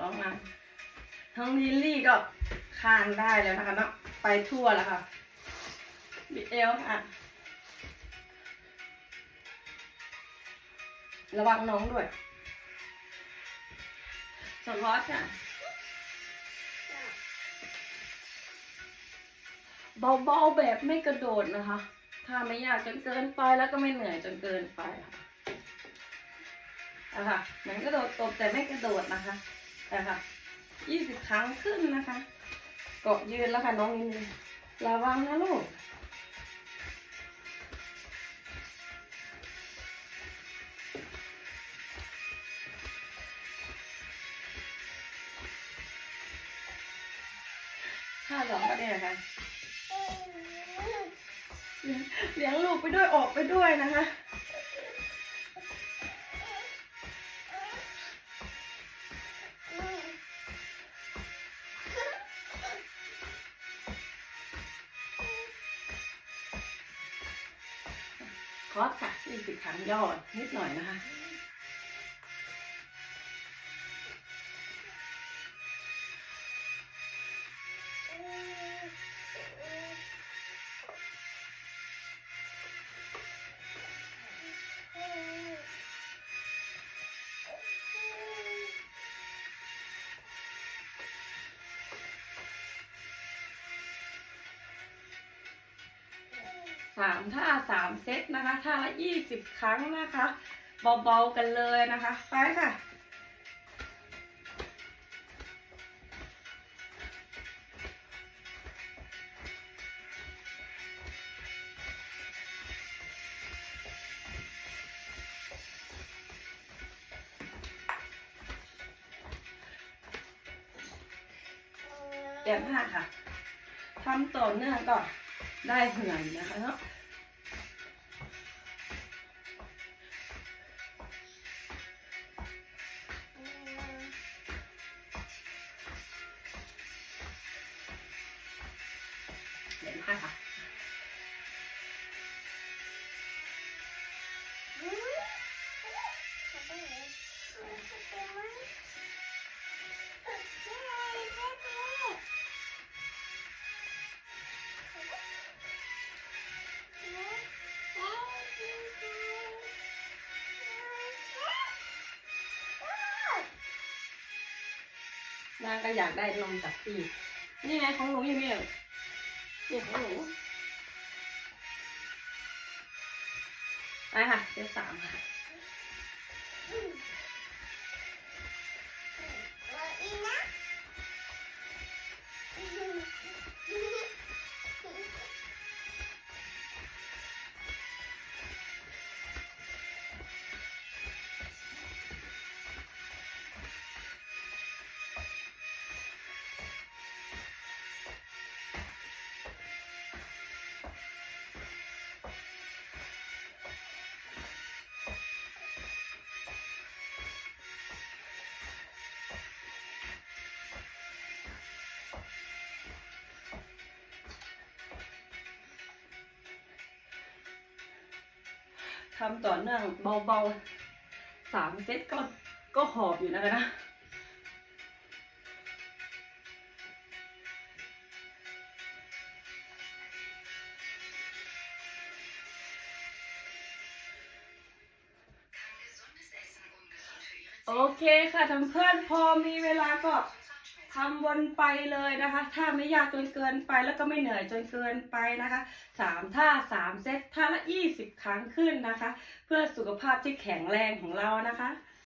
ลองมาทั้งลิลลี่ก็คานได้แล้วนะคะเนาะไปทั่วแล้วค่ะบิดเอวค่ะ ระวังน้องด้วยสลอตค่ะเบาๆแบบไม่กระโดดนะคะ ถ้าไม่ยากจนเกินไปแล้วก็ไม่เหนื่อยจนเกินไปค่ะ อะค่ะเหมือนกระโดดตบแต่ไม่กระโดดนะคะอะค่ะยี่สิบครั้งขึ้นนะคะ เกาะยืนแล้วค่ะน้องนินระวังนะลูกท่าสองก็เนี่ยค่ะเลี้ยงลูกไปด้วยออกไปด้วยนะคะ คอสค่ะ20ครั้งย่อนิดหน่อยนะคะ สามท่าสามเซตนะคะท่าละยี่สิบครั้งนะคะ เบาๆกันเลยนะคะ ไปค่ะเดี๋ยวห้าค่ะทำต่อเนื่องก็ ได้เหนื่อยนะคะเนาะเดี๋ยวห้าค่ะ นางก็อยากได้นมจากพี่ นี่ไงของหนูอยู่นี่นี่ของหนูไปค่ะเซตสามค่ะ ทำต่อเนื่องเบาๆสามเซตก็ก็หอบอยู่นะคะนะโอเคค่ะทั้งเพื่อนพอมีเวลาก็ ทำวนไปเลยนะคะถ้าไม่ยากจนเกินไปแล้วก็ไม่เหนื่อยจนเกินไปนะคะสามท่าสามเซตท่าละยี่สิบครั้งขึ้นนะคะ เพื่อสุขภาพที่แข็งแรงของเรานะคะ